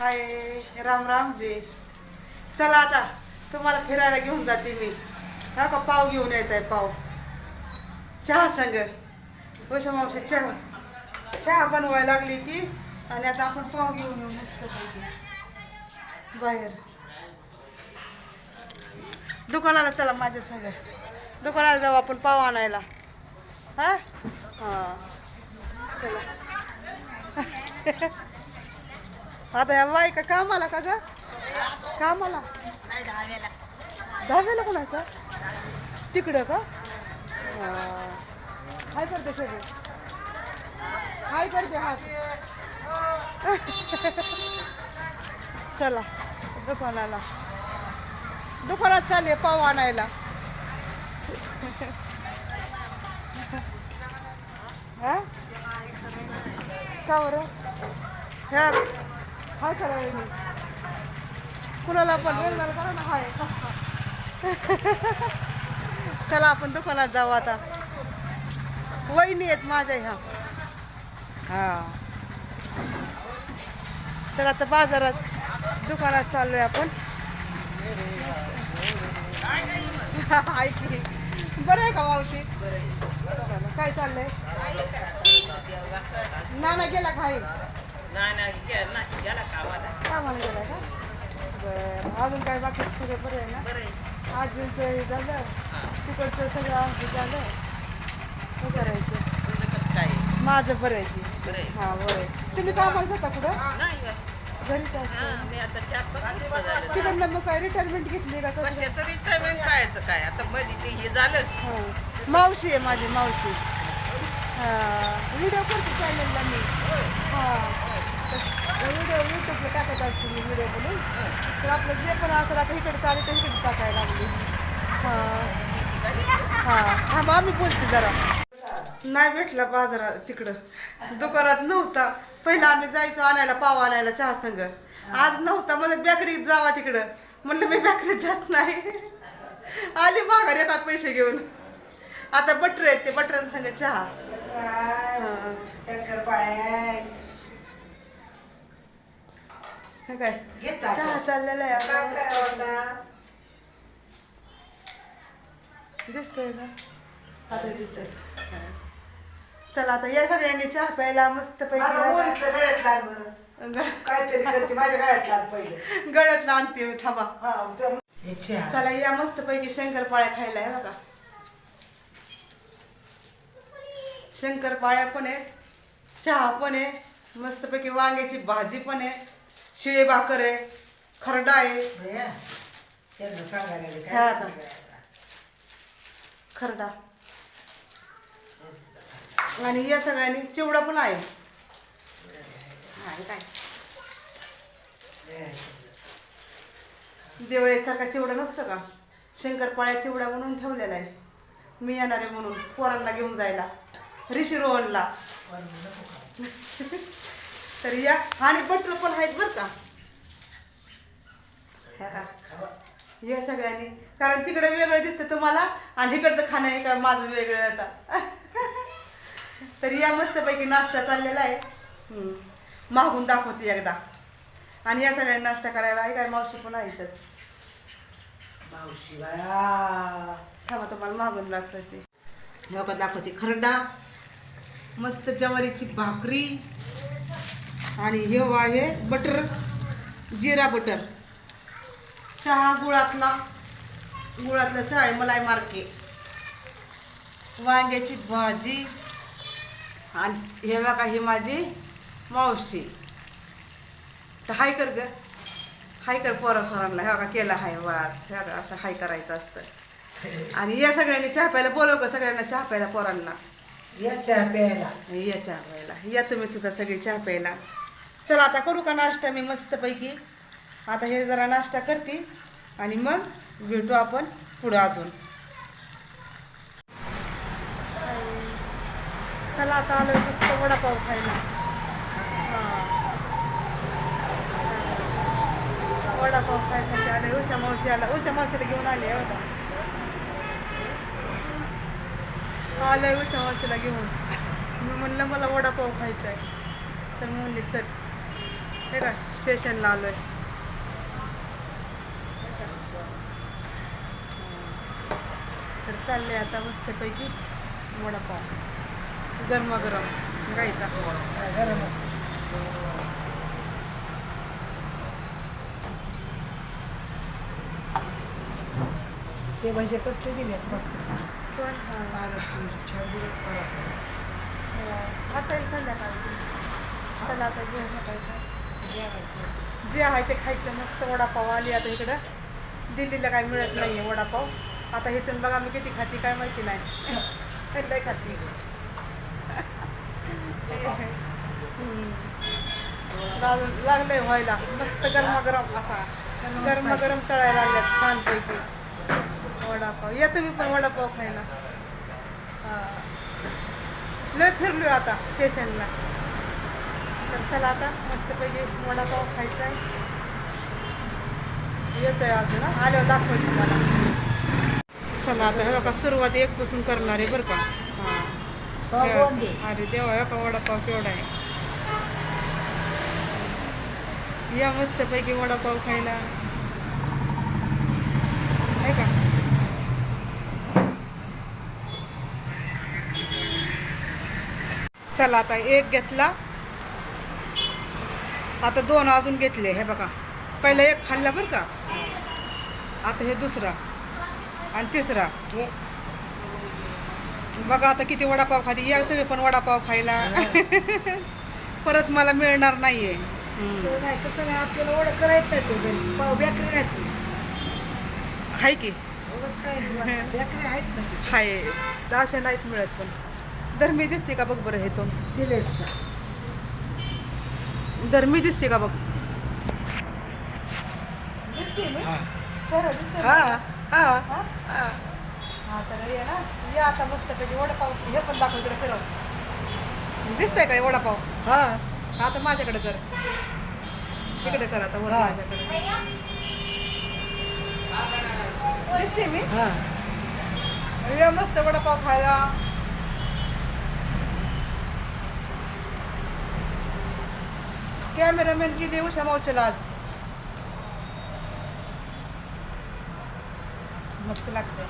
हाय राम राम जी. चला आता तुम्हाला फिरायला घेऊन जाते मी. हा का पाव घेऊन यायचा आहे पाव? चहा संग. उषा मावशी चहा. चहा बनवायला लागली ती आणि आता आपण पाव घेऊन येऊ मस्त बाहेर. दुकानाला चला माझ्या संग. दुकानाला जाऊ आपण पाव आणायला. हा? हा. चला. आता या बायका कामाला का ग? कामाला? दहाव्याला कोणाचा? तिकडं का? हा. हाय करते सगळे. हाय करते हात. चला दुकानाला. दुकानात चालले पाव आणायला. हा? का बरं? ह्या हाय करावे मी. कुणाला पण वेळ करा ना हाय. चला आपण दुकानात जाऊ आता. वहिनी आहेत माझ्या ह्या. हा. तर आता बाजारात दुकानात चाललोय आपण. ऐकी बरं आहे का मावशी? काय चाललंय? नाना गेला खाई कामाला. गेला का? बरं अजून काय बाकी सगळं बरं आहे ना? आजीचं हे झालं. तिकडचं सगळं हे झालं. काय करायचं माझं बरं आहे की. हा बरं आहे. तुम्ही कामाला जाता कुठं? घरीच असता तिकडनं मग काय रिटायरमेंट घेतली का कसं? रिटायरमेंट कायचं काय? आता मध्ये ते हे झालं. हा. मावशी आहे माझी मावशी. हा व्हिडिओ करते चॅनलला मी. हा. व्हिडिओ यूट्यूबला टाकत असते मी व्हिडिओ बनवून तर आपलं जे पण असेल आता इकडे चालेल तर इकडे टाकायला लागली. हा. हा मग आम्ही बोलते जरा. नाही भेटला बाजारात तिकडं. दुकानात नव्हता. पहिला आम्ही जायचो आणायला पाव आणायला चहा संग आज नव्हता. मला बेकरीत जावा तिकडं. म्हणलं मी बेकरीत जात नाही. आली माघार येतात पैसे घेऊन. आता बटर आहेत ते बटर संग चहा. हा. हे काय घेता चहा चाललेला आहे आता. दिसतोय आता दिसतोय चला आता या सगळ्यांनी चहा प्यायला मस्त पैकी काहीतरी करते माझ्या गळ्यात लाग पहिले गळ्यात आणते थांबा हा तर हे चहा. चला या मस्त पैकी शंकरपाळ्या खायला आहे बघा शंकरपाळ्या पण आहेत चहा पण आहे मस्त पैकी वांग्याची भाजी पण आहे शिळे भाकर आहे खरडा आहे. खरडा. आणि या सगळ्यांनी चिवडा पण आहे. आहे काय दिवाळीसारखा चिवडा नसतं का? शंकरपाळ्या चिवडा म्हणून ठेवलेला आहे. मी येणार आहे म्हणून पोरांना घेऊन जायला. ऋषी रोहनला. तर या आणि बटर पण आहेत बरं का. हे का? या सगळ्यांनी. कारण तिकडे वेगळं दिसतं तुम्हाला आणि इकडचं खाणं आहे का माझं वेगळं आता. तर या मस्तपैकी नाश्ता चाललेला आहे. मागून दाखवते एकदा. आणि या सगळ्यांनी नाश्ता करायला आहे काय? मावशी पण आहे इथंच मावशी बाया. थांबा तुम्हाला मागून दाखवते. लोक दाखवते. खरडा मस्त ज्वारीची भाकरी आणि हे आहे बटर जिरा बटर. चहा गुळातला गुळातला चहा आहे मलाई मार्के. वांग्याची भाजी आणि हे बघा ही माझी मावशी. तर हाय कर ग. हाय कर पोरा सोरांना. हे बघा केला हाय वाद. हे बघा असं हाय करायचं असतं. आणि या सगळ्यांनी चहा प्यायला बोलव का सगळ्यांना चहा प्यायला पोरांना. या चहा प्यायला. या चहा प्यायला. या तुम्ही सुद्धा सगळी चहा प्यायला. चला आता करू का नाश्ता मी मस्तपैकी? आता हे जरा नाश्ता करते आणि मग भेटू आपण पुढं अजून. चला आता आलो मस्त वडापाव खायला. हा. वडापाव खायसाठी आले उषा मावशी आला. उषा मावशीला घेऊन आले होता आलंय उषा मावशीला घेऊन. मी म्हणलं मला वडापाव खायचा आहे तर म्हणले चल. हे काय? स्टेशनला आलोय. तर चाललंय आता मस्तपैकी वडापाव. गरमागरम. गायचा गरमच ते म्हणजे कसले दिले मस्त. पण हां. आता एक संध्याकाळी. चला आता खायचं जेवायचं. जे आहे ते खायचं. मस्त वडापाव आली आता इकडं. दिल्लीला काय मिळत नाही आहे वडापाव. आता इथून बघा मी किती खाती काय माहिती नाही. काय खाती. लाग- लागलंय व्हायला. मस्त गरमागरम असा. गरमागरम तळायला लागल्यात छानपैकी. वडापाव. या तुम्ही पण वडापाव खायला. लय फिरलोय आता स्टेशनला. तर चला आता मस्तपैकी वडापाव खायचा आहे. येतोय अजून? आल्यावर दाखवते तुम्हाला. चला आता हे बघा सुरुवात एक पासून करणार आहे बरं का. हां. हे-. अरे देवा हे का वडापाव केवढा आहे. या मस्तपैकी वडापाव खायला. आहे का? चला आता एक घेतला. आता दोन अजून घेतले हे बघा. पहिलं एक खाल्ला बरं का? आता हे दुसरा. आणि तिसरा. बघा आता किती वडापाव खाते. या तुम्ही पण वडापाव खायला. परत मला मिळणार नाहीये. नाही कसं नाही आपल्याला ओळख करायचं नाही ते पाव बेकरी नाही हाय की? बेकरी आहेत ना हाय अशा नाहीत मिळत पण. धर्मी दिसते का बघ बरं हे तो सिलेटचा. धर्मी दिसते का बघ? दिसते मी? हा. चेहरा दिसते हा हा. हा? हा. हा तर ये ना. या आता मस्तपैकी वडापाव. हे पण दाखव इकडे फिरव. दिसतंय का हे वडापाव? हा. आता माझ्याकडे कर. इकडे कर आता वर हा. माझ्याकडे. दिसते मी? हा. ये मस्त वडापाव खायला. कॅमेरामॅन किती उषा मावशीला आज? मस्त लागते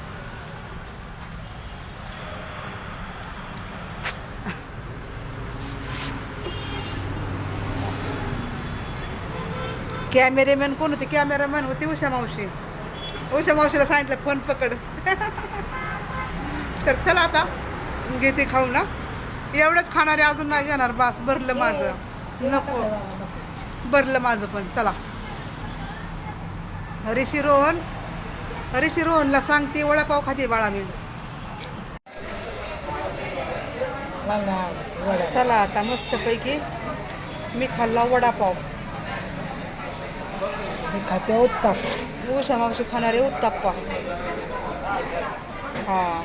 कॅमेरामॅन कोण होते? कॅमेरामॅन होते उषा मावशी. उषा मावशीला सांगितलं फोन पकड. तर चला आता घेते खाऊ ना. एवढंच खाणारे अजून नाही घेणार बास भरलं माझं. नको. भरलं माझं पण चला. ऋषी रोहन ऋषी रोहनला सांगते वडापाव खाते बाळा मी. चला आता मस्तपैकी मी खाल्ला वडापाव. खाते उत्तम उषा मावशी खाणारे उत्ताप्पा. हा.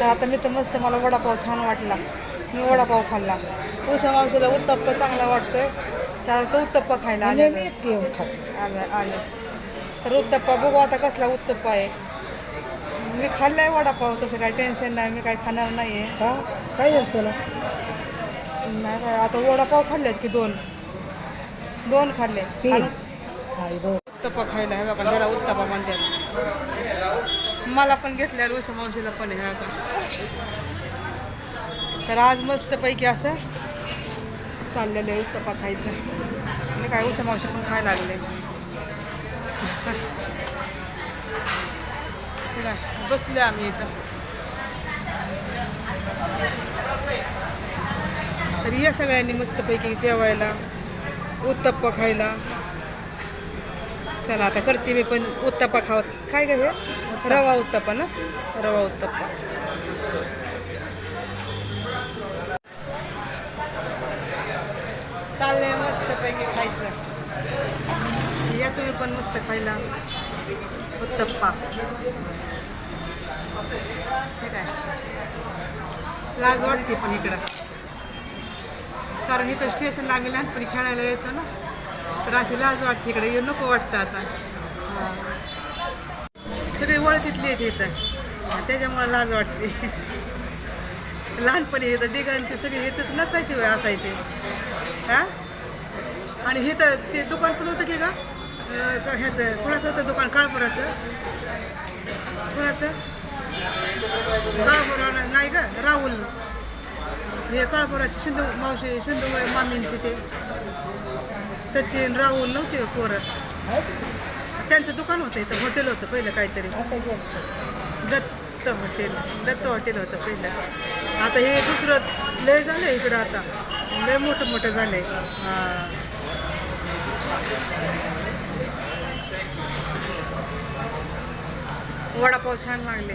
तर आता मी तर मस्त मला वडापाव छान वाटला. मी वडापाव खाल्ला. उषा मावशीला उत्तप्पा चांगला वाटतोय. तर आता तो उत्तप्पा खायला आले मी एकटी येऊन खाते. आले आले. तर उत्तप्पा बघू आता कसला उत्तप्पा आहे. मी खाल्लाय वडापाव तसं काय टेन्शन नाही मी काय खाणार नाही आहे का? काय झालं तुला? नाही काय आता वडापाव खाल्लेत की दोन? दोन खाल्ले. तीन. आणि हा हे दोन. उत्तप्पा खायला हे बघा त्याला उत्तप्पा म्हणतात. मला पण घेतल्या ऋषा मावशीला पण आहे का? तर आज मस्तपैकी असं चाललेलं आहे उत्तप्पा खायचं आणि काय उशा मावशी पण खायला लागले ठीक आहे बसले आम्ही इथं. तर या सगळ्यांनी मस्तपैकी जेवायला उत्तप्पा खायला. चला आता करते मी पण उत्तप्पा खावत काय ग हे? रवा उत्तप्पा ना? रवा उत्तप्पा चाललंय मस्तपैकी खायचं या तुम्ही पण मस्त खायला. उत्तप्पा. लाज वाटते पण इकडं. कारण इथं स्टेशनला आम्ही लहानपणी खेळायला यायचो ना. तर अशी लाज वाटते इकडे. येऊ नको वाटतं आता. सगळी वळ तिथली येते इथं. त्याच्यामुळे लाज वाटते. लहानपणी येतं डिगन ते सगळी इथंच नसायची वेळ असायची. हा? आणि हे तर ते दुकान पण होतं की का ह्याचं कुणाचं होतं दुकान? काळपुराचं? कुणाचं? काळपुरा नाही का? राहुल. हे काळपुराचे सिंधू मावशी सिंधू मामींचे ते. सचिन राहुल नव्हते का पोरं. त्यांचं दुकान होतं इथं हॉटेल होतं पहिलं काहीतरी. दत्त हॉटेल दत्त हॉटेल होतं पहिलं. आता हे दुसरं लय झालं इकडं आता. लय मोठं मोठं झालंय. हां. वडापाव छान लागले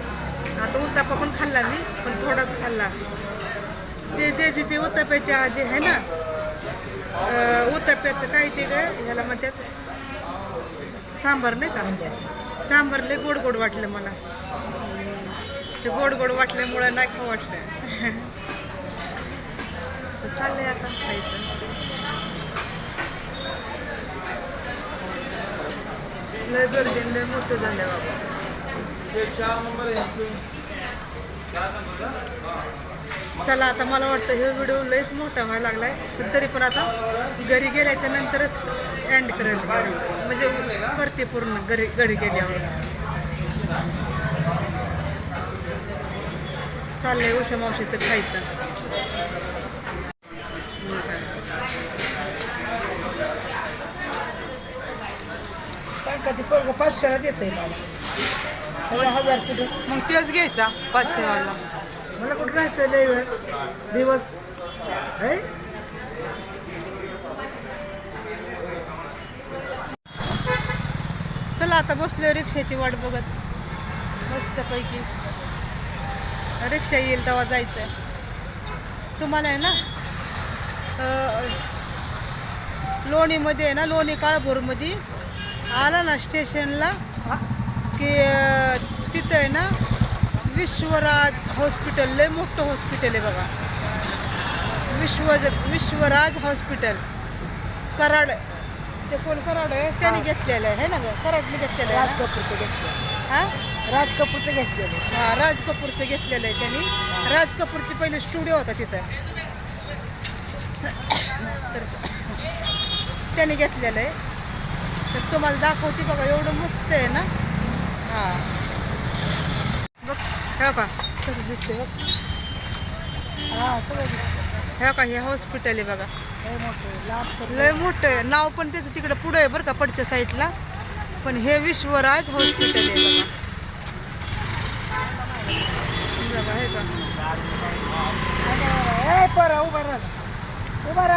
आता उत्तापा पण खाल्ला मी पण थोडाच खाल्ला. ते त्याची ते उत्ताप्याचे जे आहे ना उत्ताप्याचं काय ते ग ह्याला म्हणतात सांबार नाही का? सांबार. लय गोड गोड वाटलं मला. ते गोड गोड वाटल्यामुळं नाही खाऊ वाटलं. चाललंय आता खायचं. लय गर्दी लय मोठं झालंय बाबा. चला आता मला वाटतं हे व्हिडिओ लयच मोठा व्हायला लागलाय. पण तरी पण आता घरी गेल्याच्या नंतरच एंड करेल. म्हणजे करते पूर्ण घरी घरी गेल्यावर. चाललंय उषा मावशीचं खायचं. कारण का ती पोरग पाचशेला देत आहे मला. त्याला हजार कुठं मग तेच घ्यायचा पाचशे वाला. मला कुठं राहायचं लय वेळ. दिवस. है? चला आता बसलो रिक्षाची वाट बघत. मस्तपैकी. रिक्षा येईल तेव्हा जायचं तुम्हाला आहे ना अं, लोणीमध्ये आहे ना लोणी काळभोरमध्ये आला ना स्टेशनला की अं, तिथं आहे ना विश्वराज हॉस्पिटल लय मोठं हॉस्पिटल आहे बघा. विश्व विश्वराज हॉस्पिटल कराड ते कोण कराड आहे? त्याने घेतलेलं आहे है ना ग? कराडने घेतलेलं आहे राज कपूरचं घेतलं हा? राज कपूरचं घेतलेलं हा राज कपूरचं घेतलेलं आहे त्यांनी. राज कपूरची पहिले स्टुडिओ होता तिथं. तर त्याने घेतलेलं आहे. तर तुम्हाला दाखवते बघा एवढं मस्त आहे ना हा बघ हे का? हे का हे हॉस्पिटल आहे बघा. लय मोठं आहे. नाव पण त्याचं तिकडे पुढं आहे बरं का पडच्या साईडला पण हे विश्वराज हॉस्पिटल आहे बघा. बघा हे का